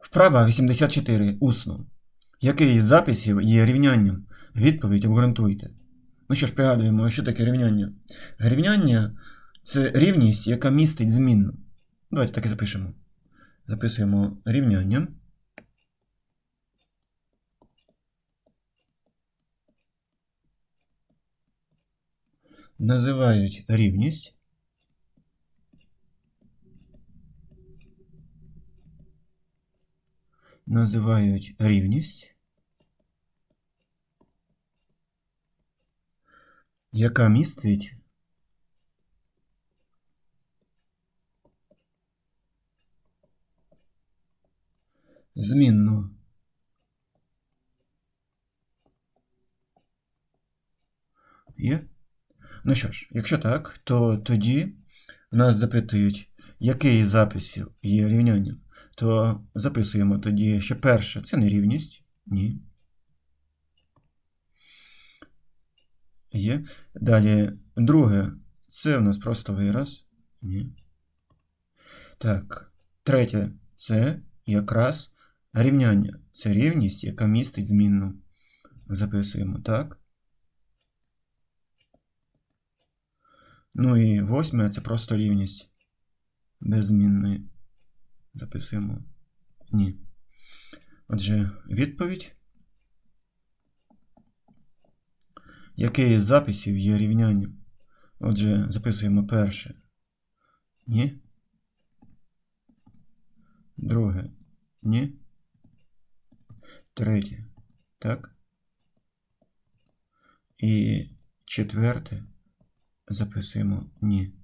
Вправа 84. Усно. Який із записів є рівнянням? Відповідь обґрунтуйте. Ну що ж, пригадуємо, що таке рівняння. Рівняння це рівність, яка містить змінну. Давайте так і запишемо. Записуємо рівняння. Називають рівність. Називають рівність, яка містить змінну. Є? Ну що ж, якщо так, то тоді нас запитують, який із записів є рівнянням, то записуємо тоді, що перше це не рівність. Ні. Є. Далі, друге, це у нас просто вираз. Ні. Так, третє це якраз рівняння. Це рівність, яка містить змінну. Записуємо так. Ну і восьме це просто рівність. Без змінної. Записуємо. Ні. Отже, відповідь. Який із записів є рівнянням? Отже, записуємо перше. Ні. Друге. Ні. Третє. Так. І четверте записуємо ні.